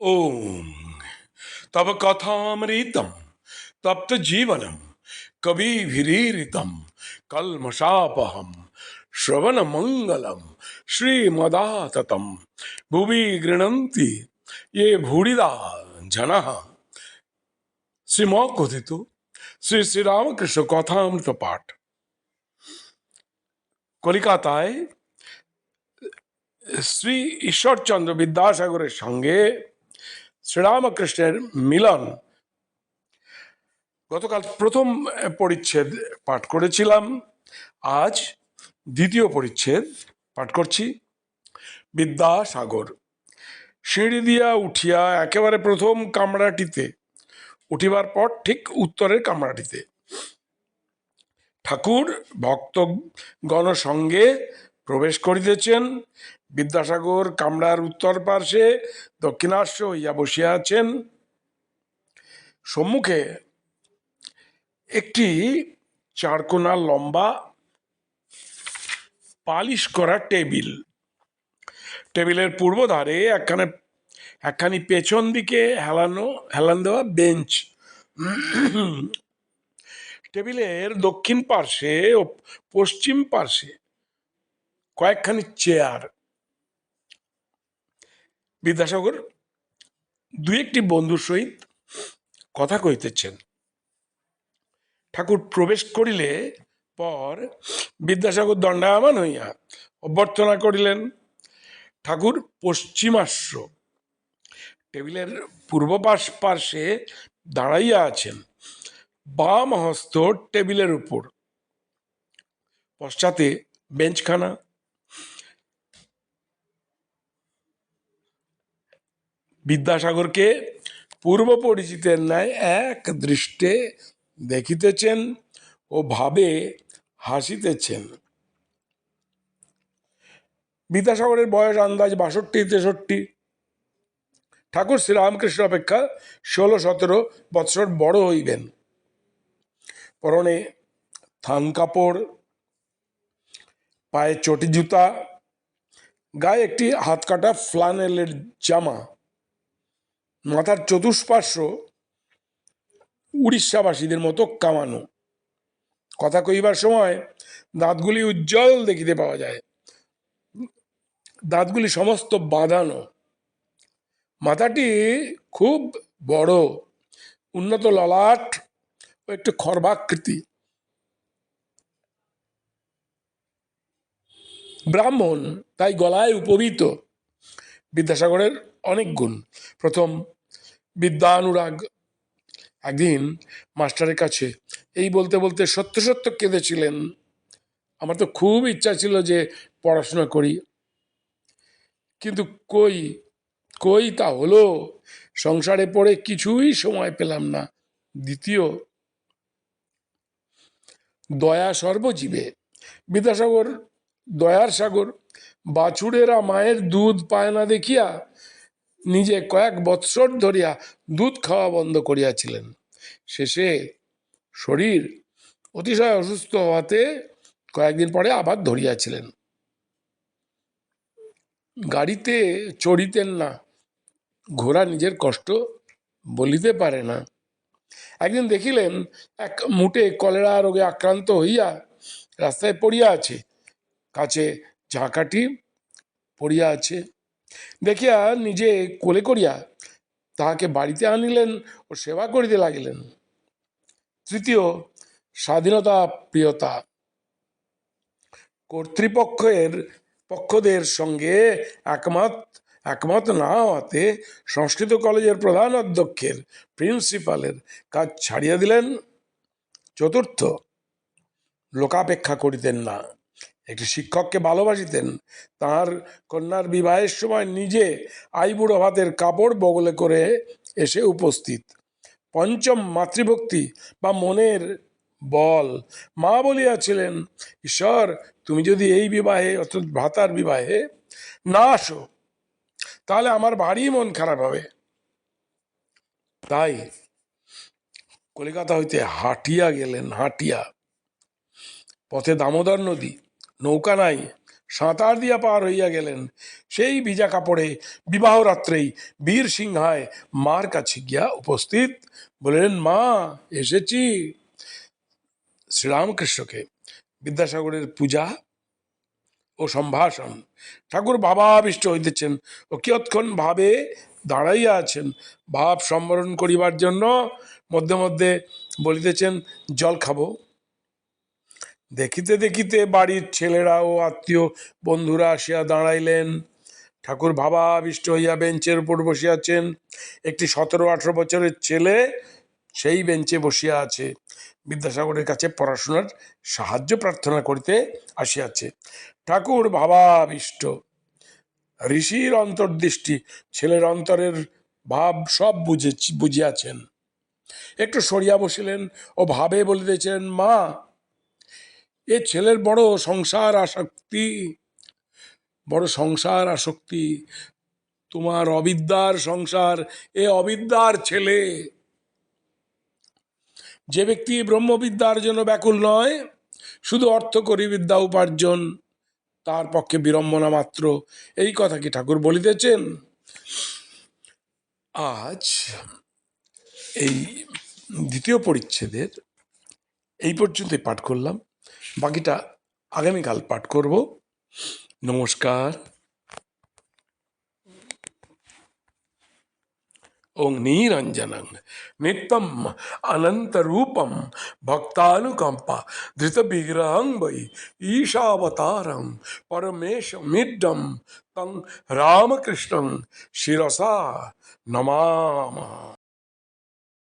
ओम तब कथामृतम तप्त जीवनम कविभिरीरितम कल्मषापहम श्रवण मंगलम श्रीमदाततम भुवि गृणन्ति ये भूरिदा जनः শ্রীমকথিত শ্রী শ্রীরামকৃষ্ণ কথামৃত পাঠ কলিকাতায় শ্রী ঈশ্বরচন্দ্র বিদ্যাসাগরের সঙ্গে শ্রীরামকৃষ্ণের মিলন। গতকাল প্রথম পরিচ্ছেদ পাঠ করেছিলাম। আজ দ্বিতীয় পরিচ্ছেদ পাঠ করছি। বিদ্যাসাগর, সিঁড়ি দিয়া উঠিয়া একেবারে প্রথম কামরাটিতে, উঠিবার পর ঠিক উত্তরের কামরাটিতে। ঠাকুর ভক্তগণ সঙ্গে প্রবেশ করিতেছেন। বিদ্যাসাগর কামরার উত্তর পার্শ্বে দক্ষিণাস্য হইয়া বসিয়া আছেন। সম্মুখে একটি চারকোনা লম্বা পালিশ করা টেবিল। টেবিলের পূর্ব ধারে একখানে, একখানি পেছন দিকে হেলানো, হেলান দেওয়া বেঞ্চ। টেবিলের দক্ষিণ পার্শ্বে ও পশ্চিম পার্শ্বে কয়েকখানি চেয়ার বিদ্যাসাগর দু একটি বন্ধুর সহিত কথা কইতেছেন। ঠাকুর প্রবেশ করিলে পর বিদ্যাসাগর দণ্ডায়মান হইয়া অভ্যর্থনা করিলেন, ঠাকুর পশ্চিমাস্য টেবিলের পূর্ব পাশ পার্শ্বে দাঁড়াইয়া আছেন বাম হস্ত টেবিলের উপর। পশ্চাতে বেঞ্চখানা বিদ্যাসাগরকে পূর্ব পরিচিতের ন্যায় এক দৃষ্টে দেখিতেছেন ও ভাবে হাসিতেছেন। বিদ্যাসাগরের বয়স, আন্দাজ বাষট্টি, তেষট্টি। ঠাকুর শ্রীরামকৃষ্ণ অপেক্ষা ষোলো, সতেরো বৎসর বড় হইবেন। পরনে থান কাপড়, পায়ে চটি জুতা, গায়ে একটি হাত কাটা ফ্লানেলের জামা। মাথার চতুষ্পার্শ্ব উড়িষ্যাবাসীদের মতো কামানো। কথা কইবার সময় দাঁতগুলি উজ্জ্বল দেখিতে পাওয়া যায়। দাঁতগুলি সমস্ত বাঁধানো। মাথাটি খুব বড়, উন্নত ললাট ও একটু খর্বাকৃতি ব্রাহ্মণ তাই গলায় উপবীত। বিদ্যাসাগরের অনেক গুণ। প্রথম বিদ্যানুরাগ। একদিন মাস্টারের কাছে এই বলতে বলতে সত্য সত্য কেঁদেছিলেন। আমার তো খুব ইচ্ছা ছিল যে পড়াশোনা করি। কিন্তু কই কই তা হলো? সংসারে পড়ে কিছুই সময় পেলাম না। দ্বিতীয়, দয়া সর্বজীবে। বিদ্যাসাগর, দয়ার সাগর, বাছুরেরা মায়ের দুধ পায় না দেখিয়া নিজে কয়েক বৎসর ধরিয়া দুধ খাওয়া বন্ধ করিয়াছিলেন। শেষে শরীর অতিশয় অসুস্থ হওয়াতে কয়েকদিন পরে আবার ধরিয়াছিলেন। গাড়িতে চড়িতেন না, ঘোড়া নিজের কষ্ট বলিতে পারে না। একদিন দেখিলেন, এক মুটে কলেরা রোগে আক্রান্ত হইয়া রাস্তায় পড়িয়া আছে, কাছে ঝাঁকাটি পড়িয়া আছে। দেখিয়া নিজে কোলে করিয়া তাহাকে বাড়িতে আনিলেন ও সেবা করিতে লাগিলেন। তৃতীয়, স্বাধীনতা প্রিয়তা। কর্তৃপক্ষের, পক্ষদের সঙ্গে একমত একমত না হওয়াতে সংস্কৃত কলেজের প্রধান অধ্যক্ষের, প্রিন্সিপালের কাজ ছাড়িয়া দিলেন। চতুর্থ, লোকাপেক্ষা করিতেন না। একটি শিক্ষককে ভালোবাসিতেন। তার কন্যার বিবাহের সময় নিজে আইবুড়ো ভাতের কাপড় বগলে করে এসে উপস্থিত। পঞ্চম মাতৃভক্তি বা মনের বল। মা বলিয়াছিলেন, ঈশ্বর, তুমি যদি এই বিবাহে অর্থাৎ ভ্রাতার বিবাহে না আসো, তাহলে আমার ভারী মন খারাপ হবে। তাই কলিকাতা হইতে হাটিয়া গেলেন, হাটিয়া। পথে দামোদর নদী নৌকা নাই, সাঁতার দিয়া পার হইয়া গেলেন। সেই ভিজা কাপড়ে বিবাহ রাত্রেই বীর সিংহায় মার কাছে গিয়া উপস্থিত। বললেন, মা, এসেছি। শ্রীরামকৃষ্ণকে বিদ্যাসাগরের পূজা ও সম্ভাষণ ঠাকুর ভাবাবিষ্ট হইতেছেন ও কিয়ৎক্ষণ ভাবে দাঁড়াইয়া আছেন। ভাব সম্বরণ করিবার জন্য মধ্যে মধ্যে বলিতেছেন, জল খাব। দেখিতে দেখিতে বাড়ির ছেলেরা ও আত্মীয় বন্ধুরা আসিয়া দাঁড়াইলেন। ঠাকুর ভাবাবিষ্ট হইয়া বেঞ্চের উপর বসিয়াছেন। একটি সতেরো আঠেরো বছরের ছেলে সেই বেঞ্চে বসিয়া আছে। বিদ্যাসাগরের কাছে পড়াশোনার সাহায্য প্রার্থনা করিতে আসিয়াছে। ঠাকুর ভাবাবিষ্ট ঋষির অন্তর্দৃষ্টি, ছেলের অন্তরের ভাব সব বুঝে বুঝিয়াছেন। একটু সরিয়া বসিলেন ও ভাবে বলিতেছেন, মা এ ছেলের বড় সংসার আসক্তি, বড় সংসার আসক্তি, তোমার অবিদ্যার সংসার, এ অবিদ্যার ছেলে। যে ব্যক্তি ব্রহ্মবিদ্যার জন্য ব্যাকুল নয়, শুধু অর্থ করি বিদ্যা উপার্জন, তার পক্ষে বিড়ম্বনা মাত্র। এই কথা কি ঠাকুর বলিতেছেন? আজ এই দ্বিতীয় পরিচ্ছেদের, এই পর্যন্তই পাঠ করলাম। বাকিটা আগামীকাল পাঠ করব। নমস্কার। ওং নিরঞ্জনং নিত্যম অনন্তরূপম ভক্তানুকম্পা ধৃতবিগ্রহং বৈ ঈশাবতারং পরমেশমিড্ডম তং রামকৃষ্ণং শিরসা নমামः।